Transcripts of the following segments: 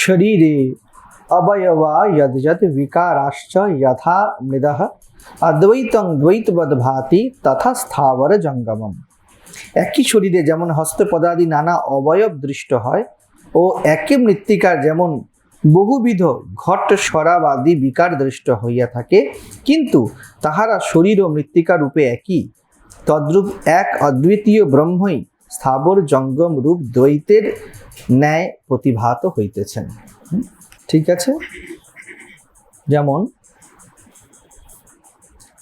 शरीरे अवयवा यद यद विकाराश्च यथा मृदः अद्वैतं দ্বৈতবদ ভাতি তথা স্থাবর জঙ্গমম একই শরীরে যেমন হস্তপদাদি নানা অবয়ব দৃষ্ট হয় ও একই মৃত্তিকার যেমন বহুবিধ ঘট সরাবাদি বিকার দৃষ্ট হইয়া থাকে কিন্তু তাহারা শরীর ও মৃত্তিকা রূপে একই তদ্রূপ এক অদ্বিতীয় ব্রহ্মই স্থাবর জঙ্গম রূপ দ্বৈতের ন্যায় প্রতিভাত হইতেছেন। ঠিক আছে? যেমন,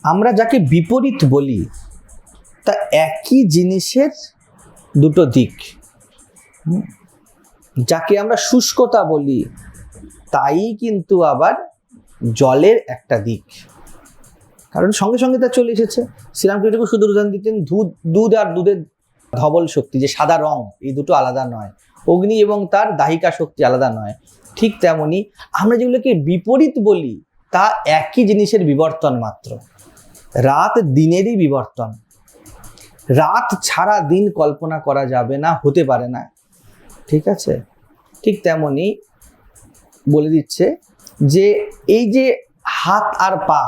আমরা যাকে বিপরীত বলি, তা একই জিনিসের দুটো দিক। যাকে আমরা শুষ্কতা বলি, তাই কিন্তু আবার জলের একটা দিক। কারণ সঙ্গে সঙ্গে তা চলে এসেছে। শ্রীরামকৃষ্ণকে শুধু উদাহরণ দিতেন, দুধ দুধ আর দুধের ধবল শক্তি, যে সাদা রং, এই দুটো আলাদা নয়। অগ্নি এবং তার দাহিকা শক্তি আলাদা নয়। ঠিক তেমনি আমরা যেগুলোকে বিপরীত বলি, তা একই জিনিসের বিবর্তন মাত্র। রাত দিনেরই বিবর্তন। রাত ছাড়া দিন কল্পনা করা যাবে না, হতে পারে না। ঠিক আছে? ঠিক তেমনি বলে দিচ্ছে যে, এই যে হাত আর পা,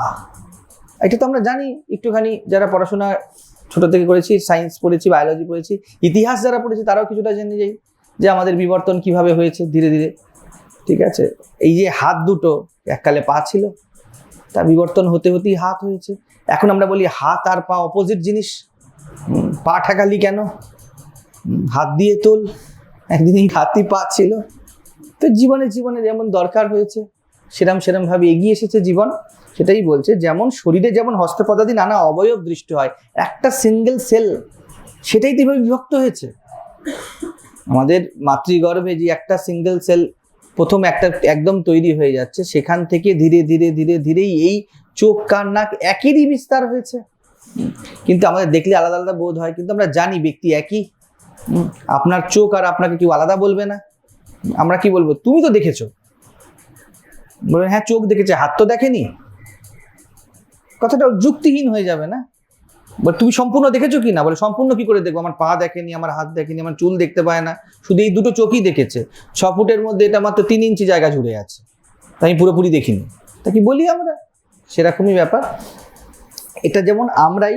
এটা তো আমরা জানি, একটুখানি যারা পড়াশোনা ছোট থেকে করেছি সায়েন্স পড়েছি বায়োলজি পড়েছি, ইতিহাস যারা পড়েছি তারাও কিছুটা জেনে যাই যে আমাদের বিবর্তন কীভাবে হয়েছে ধীরে ধীরে। ঠিক আছে? এই যে হাত দুটো, এককালে পা ছিল, তা বিবর্তন হতে হতেই হাত হয়েছে। এখন আমরা বলি হাত আর পা অপোজিট জিনিস। পা ঠেকালি কেন? হাত দিয়ে তোল। একদিন এই হাতই পা ছিল। তো জীবনে জীবনে যেমন দরকার হয়েছে, সেরম সেরম ভাবে এগিয়ে এসেছে জীবন। সেটাই বলছে, যেমন শরীরে যেমন হস্তপদাদি নানা অবয়ব দৃষ্টি হয়, একটা সিঙ্গেল সেল সেটাই তো বিভক্ত হয়েছে। আমাদের মাতৃগর্ভে যে একটা সিঙ্গেল সেল প্রথম একটা একদম তৈরি হয়ে যাচ্ছে, সেখান থেকে ধীরে ধীরে ধীরে ধীরেই এই চোখ, কান, নাক একইরই বিস্তার হয়েছে। কিন্তু আমাদের দেখলে আলাদা আলাদা বোধ হয়, কিন্তু আমরা জানি ব্যক্তি একই। আপনার চোখ আর আপনাকে কেউ আলাদা বলবে না। আমরা কি বলব? তুমি তো দেখেছ। বলবেন হ্যাঁ চোখ দেখেছে, হাত তো দেখেনি। কথাটা যুক্তিহীন হয়ে যাবে না? বলে তুমি সম্পূর্ণ দেখেছ কি না? বলে সম্পূর্ণ কি করে দেখব? আমার পা দেখেনি, আমার হাত দেখেনি, আমার চুল দেখতে পায় না। শুধু এই দুটো চোখই দেখেছে। ছ ফুটের মধ্যে এটা মাত্র তিন ইঞ্চি জায়গা জুড়ে আছে। তাই আমি পুরোপুরি দেখিনি। তা কি বলি আমরা? সেরকমই ব্যাপার। এটা যেমন আমরাই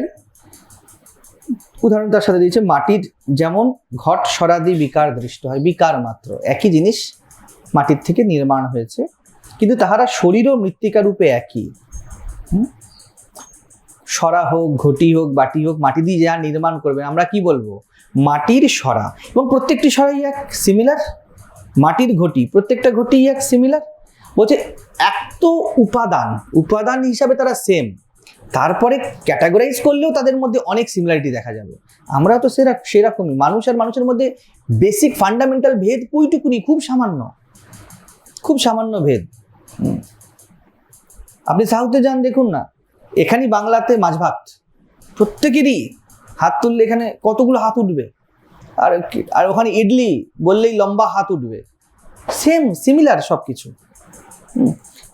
উদাহরণ তার সাথে দিয়েছে, মাটির যেমন ঘট সরাদি বিকার দৃষ্ট হয়, বিকার মাত্র। একই জিনিস মাটির থেকে নির্মাণ হয়েছে। কিন্তু তাহারা শরীর ও মৃত্তিকা রূপে একই? সরা হোক, ঘটি হোক, বাটি হোক, মাটি দিয়ে যা নির্মাণ করবে, আমরা কি বলব? মাটির সরা। এবং প্রত্যেকটি সরাই এক সিমিলার মাটির ঘটি। প্রত্যেকটা ঘটি এক সিমিলার বলছে, এক তো উপাদান। উপাদান হিসাবে তারা সেম তারপরে ক্যাটাগরাইজ করলেও তাদের মধ্যে অনেক সিমিলারিটি দেখা যাবে। আমরা তো সেরা সেরকমই। মানুষ আর মানুষের মধ্যে বেসিক ফান্ডামেন্টাল ভেদ কুইটুকুনি খুব সামান্য। খুব সামান্য ভেদ। আপনি সাউথে যান, দেখুন না। এখানেই বাংলাতে মাছ ভাত। প্রত্যেকেরই হাত তুললে এখানে কতগুলো হাত উঠবে? আর আর ওখানে ইডলি বললেই লম্বা হাত উঠবে। সেম সিমিলার সব কিছু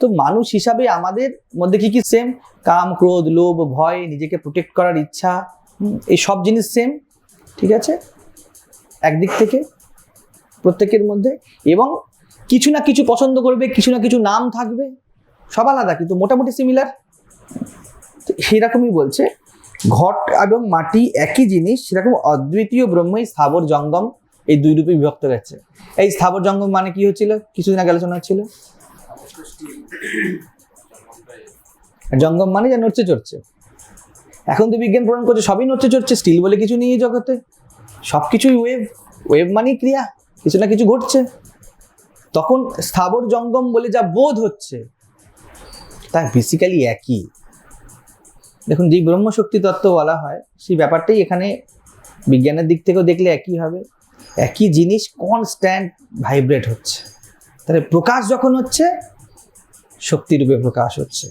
তো মানুষ হিসাবে আমাদের মধ্যে কি কি সেম কাম, ক্রোধ, লোভ, ভয়, নিজেকে প্রোটেক্ট করার ইচ্ছা এই সব জিনিস সেম ঠিক আছে? একদিক থেকে, প্রত্যেকের মধ্যে। এবং কিছু না কিছু পছন্দ করবে, কিছু না কিছু নাম থাকবে, সব আলাদা, কিন্তু মোটামুটি সিমিলার সেরকমই বলছে। ঘট এবং মাটি একই জিনিস, সেরকম অদ্বিতীয় ব্রহ্মই স্থাবর জঙ্গম, এই দুই রূপে বিভক্ত গেছে এই স্থাবর জঙ্গম মানে কি হচ্ছিল? কিছুদিন আগে আলোচনা হচ্ছিল। জঙ্গম মানে যা নড়ছে চড়ছে। এখন তো বিজ্ঞান প্রমাণ করছে সবই নড়ছে চড়ছে, স্টিল বলে কিছু নেই জগতে। সব কিছুই ওয়েভ ওয়েভ মানেই ক্রিয়া, কিছু না কিছু ঘটছে। তখন স্থাবর জঙ্গম বলে যা বোধ হচ্ছে, তা বেসিক্যালি একই। দেখুন যে ব্রহ্মশক্তি তত্ত্ব বলা হয়, সেই ব্যাপারটাই এখানে বিজ্ঞানের দিক থেকেও দেখলে একই হবে। একই জিনিস কনস্ট্যান্ট ভাইব্রেট হচ্ছে। তাহলে প্রকাশ যখন হচ্ছে, শক্তিরূপে প্রকাশ হচ্ছে।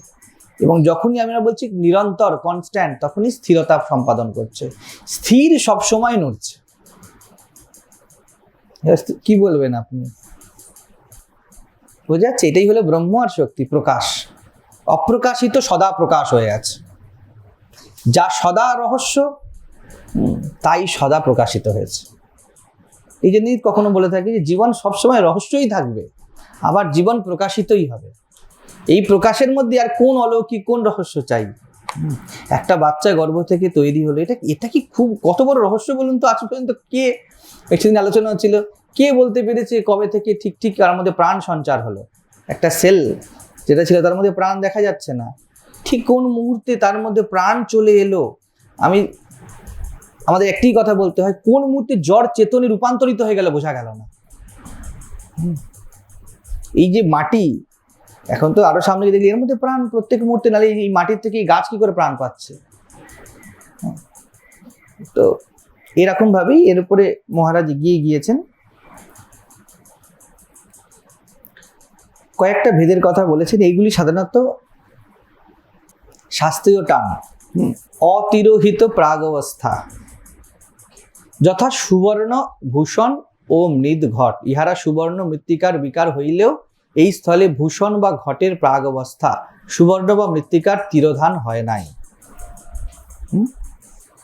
এবং যখনই আমরা বলছি নিরন্তর কনস্ট্যান্ট তখনই স্থিরতা সম্পাদন করছে। স্থির সবসময় নড়ছে। কি বলবেন আপনি? বোঝা যাচ্ছে, এটাই হলো ব্রহ্ম আর শক্তি, প্রকাশ। অপ্রকাশিত সদা প্রকাশ হয়ে আছে। যা সদা রহস্য তাই সদা প্রকাশিত হয়েছে। এই জন্যই কখনো বলে থাকি যে জীবন সবসময় রহস্যই থাকবে, আবার জীবন প্রকাশিতই হবে। এই প্রকাশের মধ্যে আর কোন অলৌকিক, কোন রহস্য চাই? একটা বাচ্চা গর্ভ থেকে তৈরি হলো, এটা এটা কি খুব, কত বড় রহস্য বলুন তো? আজ পর্যন্ত কে একদিন আলোচনা হচ্ছিল, কে বলতে পেরেছে কবে থেকে ঠিক ঠিক তার মধ্যে প্রাণ সঞ্চার হলো? একটা সেল, যেটা ছিল তার মধ্যে প্রাণ দেখা যাচ্ছে না। ঠিক কোন মুহূর্তে তার মধ্যে প্রাণ চলে এলো? আমি, আমাদের একটি কথা বলতে হয়, কোন মুহূর্তে জ্বর চেতনে রূপান্তরিত হয়ে গেল বোঝা গেল না। এই যে মাটি, এখন তো আরও সামনে দেখলি, এর মধ্যে প্রাণ প্রত্যেক মুহূর্তে, নালে এই মাটির থেকে গাছ কি করে প্রাণ পাচ্ছে? তো এরকম ভাবেই এর উপরে মহারাজ এগিয়ে গিয়েছেন। কয়েকটা ভেদের কথা বলেছেন, এইগুলি সাধারণত শাস্ত্রীয় টান। অতিরোহিত প্রাগবস্থা। যথা সুবর্ণ ভূষণ ও মৃদ ঘট। ইহারা সুবর্ণ মৃত্তিকার বিকার হইলেও এই স্থলে ভূষণ বা ঘটের প্রাগবস্থা সুবর্ণ বা মৃত্তিকার তিরোধান হয় নাই।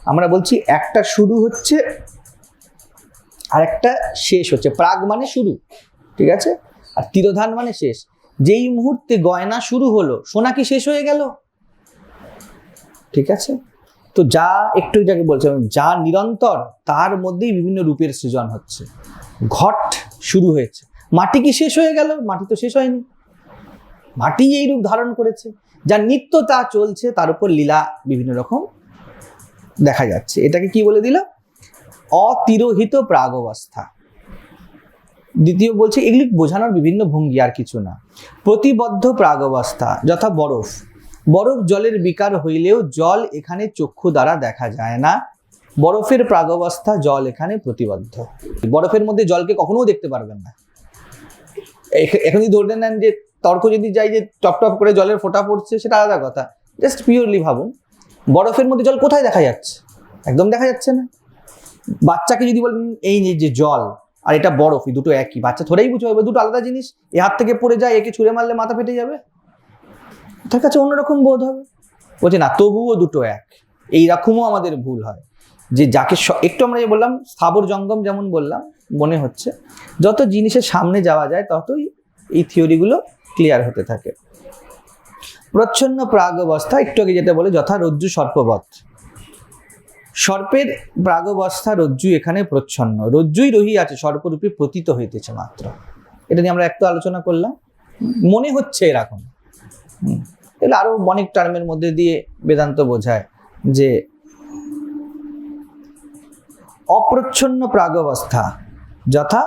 আমরা বলছি একটা শুরু হচ্ছে আর একটা শেষ হচ্ছে। প্রাগ মানে শুরু ঠিক আছে? আর তিরোধান মানে শেষ। যেই মুহূর্তে গয়না শুরু হলো সোনা কি শেষ হয়ে গেল? ঠিক আছে? তো যা একটু যাকে বলছিলাম যা নিরন্তর তার মধ্যেই বিভিন্ন রূপের সৃজন হচ্ছে। ঘট শুরু হয়েছে। মাটি কি শেষ হয়ে গেল? মাটি তো শেষ হয়নি। মাটি এই রূপ ধারণ করেছে। যা নিত্য তা চলছে, তার উপর লীলা বিভিন্ন রকম দেখা যাচ্ছে। এটাকে কি বলে দিল? অতিরোহিত প্রাগ অবস্থা দ্বিতীয় বলছে, এগুলি বোঝানোর বিভিন্ন ভঙ্গি, আর কিছু না। প্রতিবদ্ধ প্রাগবস্থা, যথা বরফ। বরফ জলের বিকার হইলেও জল এখানে চক্ষু দ্বারা দেখা যায় না। বরফের প্রাগবস্থা জল এখানে প্রতিবদ্ধ। বরফের মধ্যে জলকে কখনো দেখতে পারবেন না। এখ- এখন ধরে নেন যে, তর্ক যদি যাই যে, টপ টপ করে জলের ফোঁটা পড়ছে, সেটা আলাদা কথা। জাস্ট পিওরলি ভাবুন, বরফের মধ্যে জল কোথায় দেখা যাচ্ছে? একদম দেখা যাচ্ছে না। বাচ্চাকে যদি বলেন, এই যে- জল, আর এটা বরফ দুটো একই। বাচ্চা থোড়াই বুঝতে পারবে, দুটো আলাদা জিনিস। এ হাত থেকে পড়ে যায়, একে ছুঁড়ে মারলে মাথা ফেটে যাবে। তার কাছে অন্যরকম বোধ হবে। বলছে, না, তবুও দুটো এক। এইরকমও আমাদের ভুল হয়। যে যাকে একটু আমরা যে বললাম, স্থাবর জঙ্গম যেমন বললাম, মনে হচ্ছে, যত জিনিসের সামনে যাওয়া যায়, ততই এই থিওরিগুলো ক্লিয়ার হতে থাকে। প্রচ্ছন্ন প্রাগ অবস্থা একটু আগে যেটা বলে, যথা রজ্জু সর্পবৎ। সর্পের প্রাগবস্থা, রজ্জু এখানে প্রচ্ছন্ন। রজ্জুই রহি আছে সর্পরূপে প্রতীত হইতেছে মাত্র। এটা নিয়ে আমরা একটু আলোচনা করলাম। মনে হচ্ছে এরকম। এগুলো আরও অনেক টার্মের মধ্যে দিয়ে বেদান্ত বোঝায় যে অপ্রচ্ছন্ন প্রাগবস্থা যথা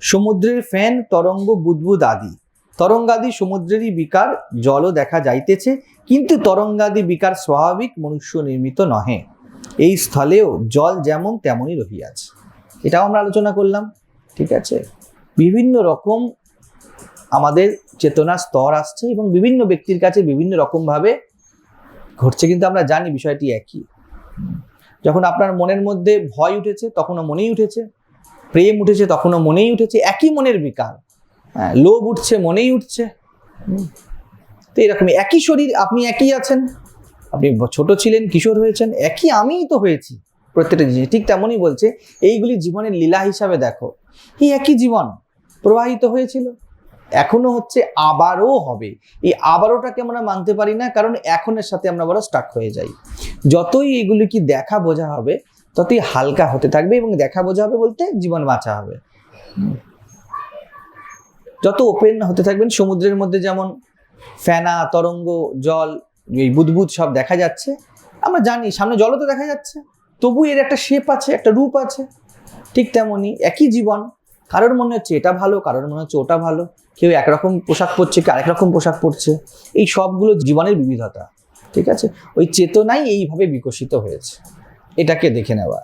সমুদ্রের ফ্যান তরঙ্গ, বুদবুদ আদি। তরঙ্গাদি সমুদ্রেরই বিকার, জলও দেখা যাইতেছে, কিন্তু তরঙ্গাদি বিকার স্বাভাবিক, মনুষ্য নির্মিত নহে। এই স্থলেও জল যেমন তেমনই রহিয়াছে। এটাও আমরা আলোচনা করলাম, ঠিক আছে? বিভিন্ন রকম আমাদের চেতনার স্তর আসছে এবং বিভিন্ন ব্যক্তির কাছে বিভিন্ন রকমভাবে ঘটছে। কিন্তু আমরা জানি বিষয়টি একই। যখন আপনার মনের মধ্যে ভয় উঠেছে, তখনও মনেই উঠেছে। প্রেম উঠেছে, তখনও মনেই উঠেছে। একই মনের বিকার। হ্যাঁ লোভ উঠছে, মনেই উঠছে। তো এরকমই একই শরীর, আপনি একই আছেন। আপনি ছোট ছিলেন, কিশোর হয়েছেন, একই আমিই তো হয়েছি। প্রত্যেকটা জিনিস ঠিক তেমনই বলছে। এইগুলি জীবনের লীলা হিসাবে দেখো। এই একই জীবন প্রবাহিত হয়েছিল। এখনও হচ্ছে আবারও হবে। এই আবারওটাকে আমরা মানতে পারি না, কারণ এখনের সাথে আমরা বড় স্টাক হয়ে যাই। যতই এগুলি কি দেখা বোঝা হবে, ততই হালকা হতে থাকবে এবং দেখা বোঝা হবে বলতে জীবন বাঁচা হবে। যত ওপেন হতে থাকবেন, সমুদ্রের মধ্যে যেমন ফেনা, তরঙ্গ, জল, এই বুদবুদ সব দেখা যাচ্ছে। আমরা জানি, সামনে জলও তো দেখা যাচ্ছে। তবু এর একটা শেপ আছে, একটা রূপ আছে। ঠিক তেমনই একই জীবন কারোর মনে হচ্ছে এটা ভালো, কারোর মনে হচ্ছে ওটা ভালো। কেউ একরকম পোশাক পরছে, কেউ আরেক রকম পোশাক পরছে। এই সবগুলো জীবনের বিবিধতা, ঠিক আছে? ওই চেতনাই এইভাবে বিকশিত হয়েছে। এটাকে দেখে নেওয়া?